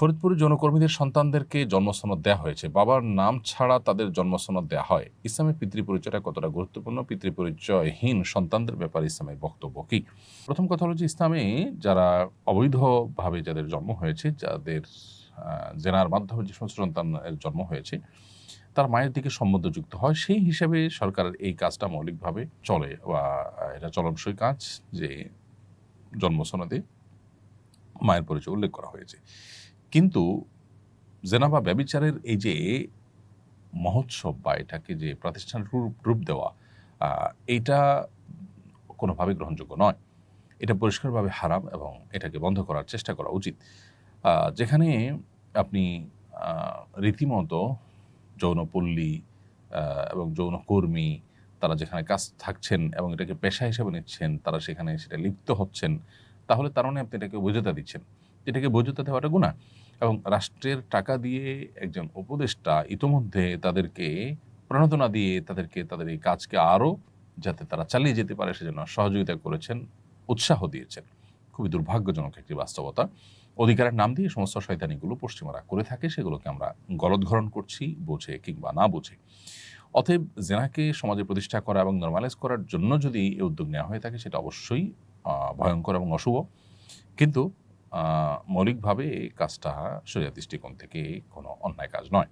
ফরিদপুরে যৌনকর্মীদের সন্তানদেরকে জন্মসনদ দেওয়া হয়েছে। বাবার নাম ছাড়া তাদের জন্মসনদ দেওয়া হয়। ইসলামের পিতৃ পরিচয়টা কতটা গুরুত্বপূর্ণ? পিতৃ পরিচয়হীন সন্তানদের ব্যাপারে ইসলামের বক্তব্য কি? প্রথম কথা হলো যে ইসলামে যারা অবৈধভাবে যাদের জন্ম হয়েছে, যাদের জেনার মাধ্যমে যে সমস্ত সন্তানের জন্ম হয়েছে, তার মায়ের দিকে সম্বন্ধযুক্ত হয়। সেই হিসাবে সরকারের এই কাজটা মৌলিকভাবে চলে বা এটা চলনসই কাজ যে জন্মসনদে মায়ের পরিচয় উল্লেখ করা হয়েছে। কিন্তু জেনা বা ব্যবিচারের এই যে মহোৎসব বা এটাকে যে প্রাতিষ্ঠানিক রূপ দেওয়া এইটা কোনোভাবে গ্রহণযোগ্য নয়। এটা পরিষ্কারভাবে হারাম এবং এটাকে বন্ধ করার চেষ্টা করা উচিত। যেখানে আপনি রীতিমতো যৌনপল্লী এবং যৌনকর্মী তারা যেখানে কাজ থাকছেন এবং এটাকে পেশা হিসেবে নিচ্ছেন, তারা সেখানে সেটা লিপ্ত হচ্ছেন, তাহলে তার মানে আপনি এটাকে বৈধতা দিচ্ছেন। এটাকে বৈধতা দেওয়াটা গুণা এবং রাষ্ট্রের টাকা দিয়ে একজন উপদেষ্টা ইতোমধ্যে তাদেরকে প্রণোদনা দিয়ে তাদেরকে, তাদের এই কাজকে আরও যাতে তারা চালিয়ে যেতে পারে, সেজন্য সহযোগিতা করেছেন, উৎসাহ দিয়েছেন। খুবই দুর্ভাগ্যজনক একটি বাস্তবতা। অধিকারের নাম দিয়ে সমস্ত শয়তানিগুলো পশ্চিমারা করে থাকে, সেগুলোকে আমরা গলদঘরণ করছি, বোঝে কিংবা না বুঝে। অতএব জেনাকে সমাজে প্রতিষ্ঠা করা এবং নর্মালাইজ করার জন্য যদি এই উদ্যোগ নেওয়া হয়ে থাকে, সেটা অবশ্যই ভয়ঙ্কর এবং অশুভ। কিন্তু মৌলিকভাবে এই কাজটা শরীর দৃষ্টিকোণ থেকে কোনো অন্যায় কাজ নয়।